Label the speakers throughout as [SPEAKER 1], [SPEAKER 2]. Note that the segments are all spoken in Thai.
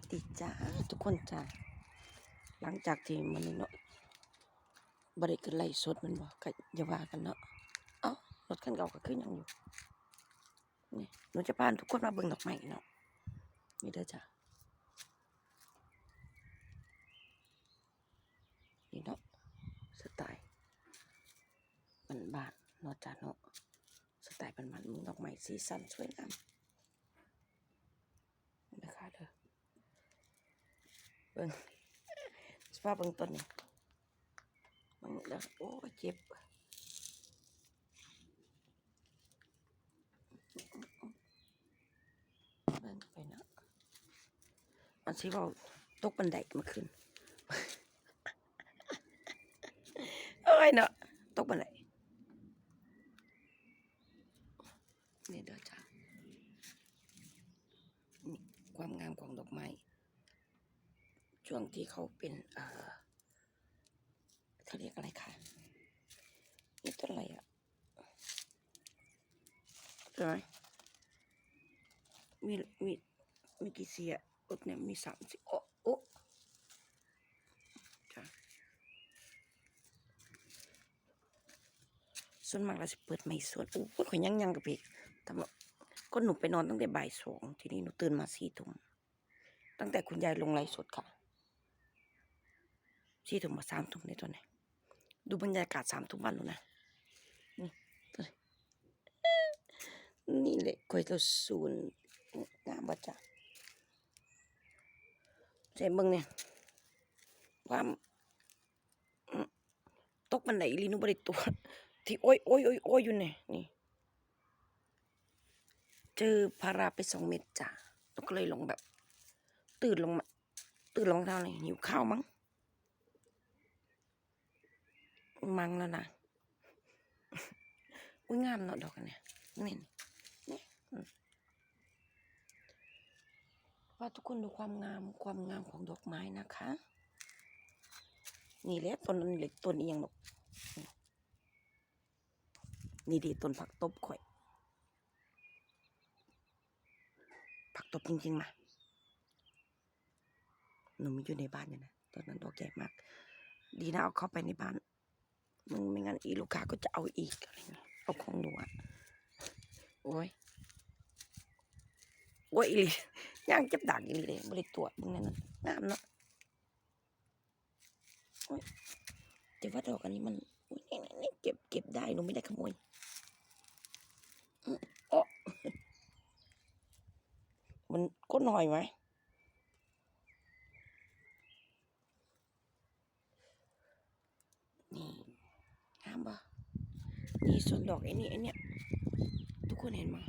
[SPEAKER 1] วัสดีจ้าทุกคนจ้าหลังจากที่มันเนาะบริขึ้นไล่สดมันบอกก็อย่าว่ากันเนาะเอ้ารถคันเก่าก็ขึ้นยังอยู่นี่หนูจะพาทุกคนมาเบิ่งดอกไม้เนาะนี่เด้อจ้านี่เนาะสไตล์บ้านบานเนาะจ้าเนาะสไตล์บ้านบานมึงดอกไม้สีสันสวยงามนี่นะคะเด้อ บิ่งสภาพเบิ่งต้นนี่มันแล้วโอ้เจ็บเบิ่งไปเนะมันสิเว่าตกบันไดมาขึ้นเอ้ยเนาะตกบันไดนี่เด้อจ้ามีความงามของดอกไม้ ช่วงที่เขาเป็นเอ่อเขาเรียกอะไรคะนี่ต้นอะไรอะใช่ไหมมีมีมีกี่เสียอุดเนี่ยมีสามสิโอ้โอ้จ้ะส่วนมากเราจะเปิดไม่สวนอู้พูดขอยยังยังกับพี่ทำไมก็หนูไปนอนตั้งแต่บ่ายสองทีนี้หนูตื่นมาสี่ทุ่มตั้งแต่คุณยายลงไลฟ์สดค่ะ สี่ทุ่มาสามทุ่มในตัวไหนดูบรรยากาศสามทุ่มวันแล้วนะนี่ตัวนี้นี่แหละคอยเราศูนย์งามบัจ้ะใส่เบิ่งเนี่ยความตกมันไหนลีนูบริตัว ที่โอ้ยโอ้ยโอ้ยโอ้ยอยู่เนี่ยนี่ เจอพาราไปสองเม็ดจ้ะแล้วก็เลยลงแบบ ตื่นลงมา ตื่นลงเท้าเลยหิวข้าวมั้ง มังแล้วนะอุ้ยงามเนาะดอกนเนี่ยนี่นี่ว่าทุกคนดูความงามความงามของดอกไม้นะคะ นี่แหละต้นนั้นเล็กต้นนี้ยังดอกนี่ดีต้นผักตบข่อย ผักตบจริงๆมาหนูมีอยู่ในบ้านอยู่นะตอนนั้นดอกใหญ่มาก ดีนะเอาเข้าไปในบ้าน มึงไม่งั้นอีลูกค้าก็จะเอาอีกอะไรเงี้ยเอาของหนูอะโอ้ยโอ้ยอีลีย่างเจ็บดักอีลีเลยบริตัวมึงนั่นน่ะงามเนาะโอ้ยแต่ว่าดอกอันนี้มันโอ้ยนี่นี่เก็บเก็บได้หนูไม่ได้ขโมยอืมโอ้มันก็หน่อยไหมนี่ งามปะ นี่ส่วนดอกไอ้นี่ไอ้นี่ทุกคนเห็นมา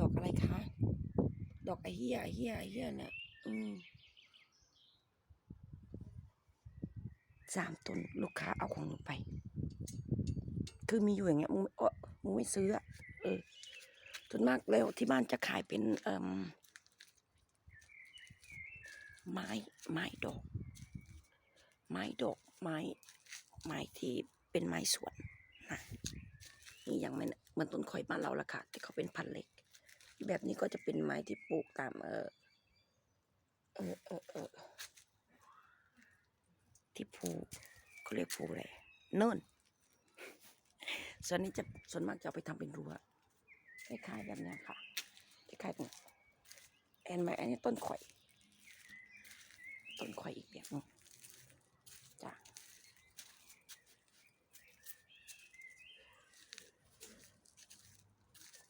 [SPEAKER 1] ดอกอะไรคะ ดอกไอ้เหี้ยไอ้เหี้ยไอ้เหี้ยเนี่ยอืมสามต้นลูกค้าเอาของหนูไป คือมีอยู่อย่างเงี้ยมึงเออมึงไม่ซื้ออะเออส่วนมากแล้วที่บ้านจะขายเป็นเอ่มไม้ไม้ดอก ไม้ดอกไม้ไม้ที่เป็นไม้สวน นะนี่ยังไม่เหมือนต้นข่อยบ้านเราละค่ะที่เขาเป็นพันธุ์เล็ก แบบนี้ก็จะเป็นไม้ที่ปลูกตาม เออเออเออเออที่ภูเขาเรียกภูอะไรเนินส่วนนี้จะส่วนมากจะเอาไปทำเป็นรั้วคล้ายๆแบบนี้ค่ะคล้ายๆเป็นแอนไม้อันนี้ต้นข่อย ต้นข่อยอีกแบบนึงจ้ะ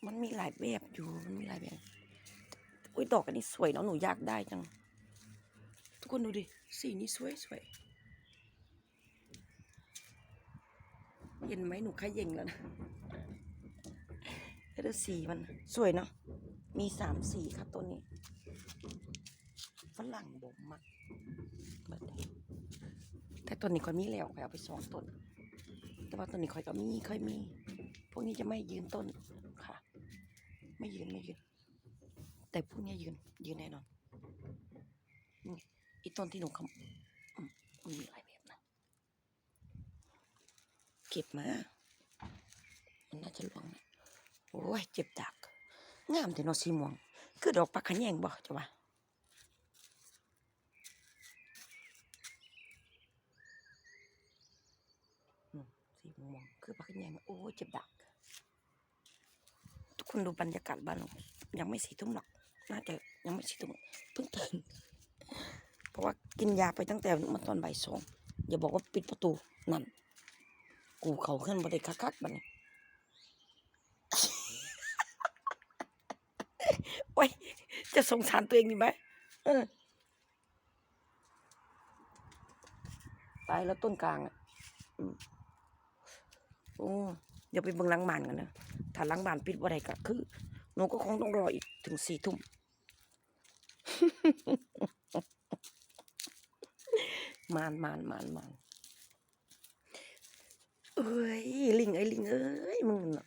[SPEAKER 1] มันมีหลายแบบอยู่ มันมีหลายแบบ อุ้ยดอกอันนี้สวยเนาะ หนูอยากได้จัง ทุกคนดูดิ สีนี้สวยสวยเห็นไหมหนูขย่งแล้วนะแล้วสีมันสวยเนาะ มีสามสีค่ะตัวนี้ ฝรั่งบ่มมากแบบนี้แต่ตัวนี้ค่อยมีแล้วค่อยเอาไปสองต้น แต่ว่าตัวนี้ค่อยก็มีค่อยมี พวกนี้จะไม่ยืนต้น ไม่ยืนไม่ยืน แต่พวกนี้ยืน ยืนแน่นอนอีต้นที่หนูคมมีหลายแบบนะ เก็บมา มันน่าจะหลวงนะโอ้ย เจ็บดัก งามแต่นอสีม่วง คือดอกปักขันแยงบ่จ้ะวะสีม่วง คือปักขันแยงโอ้ยเจ็บดัก คนดูบรรยากาศบ้านเรายังไม่สี่ทุ่มหรอก น่าจะยังไม่สี่ทุ่มเพิ่งตื่นเพราะว่ากินยาไปตั้งแต่เมื่อตอนบ่ายสองอย่าบอกว่าปิดประตูนั่น กูเขาขึ้นบันไดคักๆบันนี้โอ้ยจะสงสารตัวเองดีไหมตายแล้วต้นกลางอะอืมโอ้ เดี๋ยวไปเบิ่งล้างบ้านกันนะถ้าล้างบ้านปิดว่าไรก็คือหนูก็คงต้องรออีกถึงสี่ทุ่มมานมานมานมานเอ้ยลิงเอ้ลิงเอ้ยมึงนะ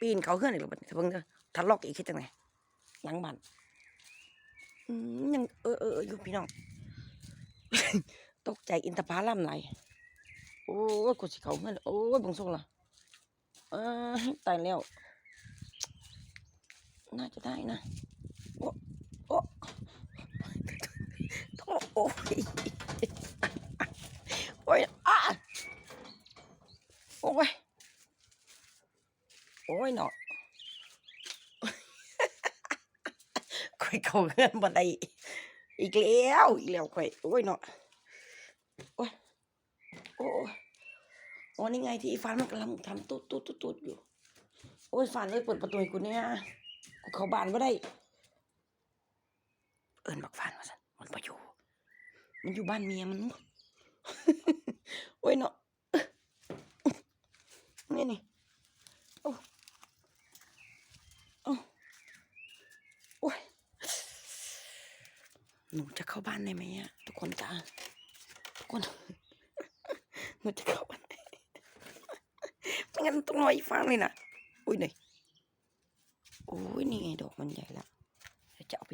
[SPEAKER 1] ปีนเขาเฮือนอีกแล้วบัดเบิ่งเด้อถ้าล็อกอีกคิดจังไงหล้างบ้านยังเออเอออยู่พี่น้อง ตกใจอินทผลัมไหลายโอ้กูสิเขาเฮือนโอ้ยบังส่งล่ะ ตายแล้ว น่าจะได้นะโอ้โอ้โอ้โอ้ยโอ้ยอะโอ้ยโอ้ยเนาะข่อยเขาเงินบันไดอีกแล้ว อีกแล้วข่อยโอ้ยเนาะโอ้ยโอ้ย โอ้นี่ไงที่อีฟานมันกำลังทำตุ๊ดตุ๊ดตุ๊ดตุ๊ดอยู่ โอ้ยฟานเลยเปิดประตูให้กูเนี่ยกูเข้าบ้านไม่ได้ เอิญบักฟานมาสันมันไปอยู่ มันอยู่บ้านเมียมันโอ้ยเนาะนี่นี่โอ้โอ้โอ้ยหนูจะเข้าบ้านได้ไหมอะทุกคนจ้าทุกคนหนูจะเข้า งั้นต้องรออีกฟังเลยนะอุ้ยนี่โอ้ยนี่ไงดอกมันใหญ่แล้วเจะเอาไป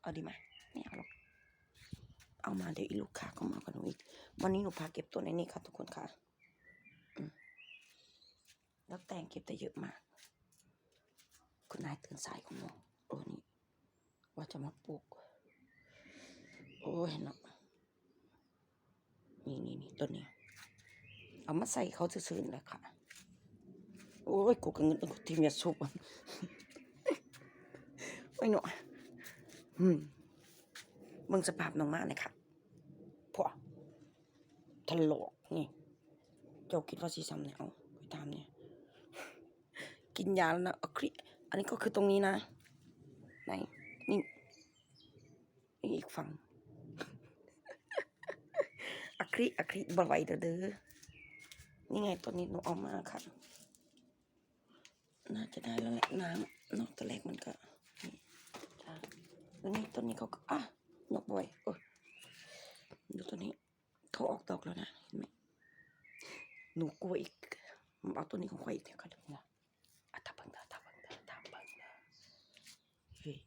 [SPEAKER 1] เอาดีไหมไม่เอาหรอกเอามาเดี๋ยวอีลูกค้าก็มากับหนูอีก วันนี้หนูพาเก็บตัวในนี้ค่ะทุกคนค่ะแล้วแต่งเก็บได้เยอะมาก คุณนายตื่นสายของหนูโอ้นี่ว่าจะมาปลูก โอ้ยเนาะนี่นี่นี่ต้นนี้ เอามาใส่เขาซื่อๆแหละค่ะ โอ้ยกูกังเงินกูทีมยาสูบโอ้ยเนาะอืมเบิ่งสภาพน้องมาเลยค่ะพวกทะลอกนี่เจ้าคิดว่าสีซ้ำเนี่ยเอาไปตามเนี่ย กินยาแล้วนะอคริอันนี้ก็คือตรงนี้นะ ไหน นี่นี่อีกฝั่งอคริอคริบไหวเด้อเด้อนี่ไงตัวนี้หนูเอามาค่ะ น่าจะได้แล้วแหละน้ำนอกตัวแรกมันก็นี่จ้าแล้วนี่ต้นนี้เขาก็อะนกบ่อยเออดูตัวนี้เขาออกดอกแล้วนะเห็นไหมหนูกลัวอีกเอาตัวนี้ของข่อยอีกเดี๋ยวก็ดูนะทับเบิ่งเด้อทับเบิ่งเด้อทับเบิ่งเด้อเฮ้ย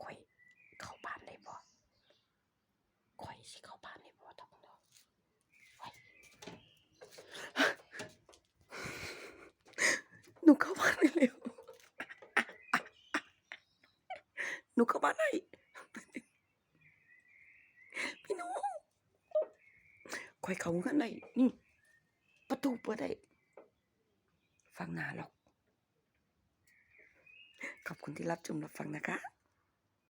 [SPEAKER 1] ข่อยเข้าบ้านได้บ่ข่อยสิเข้าบ้านได้บ่ทับเบิ่งเด้อไว้หนูเข้าบ้านได้เร็ว หนูเข้าบ้านได้พี่น้องคอยเขาเงินได้นี่ ประตูเปิดได้ ฟังหนาหรอก ขอบคุณที่รับชมรับฟังนะคะ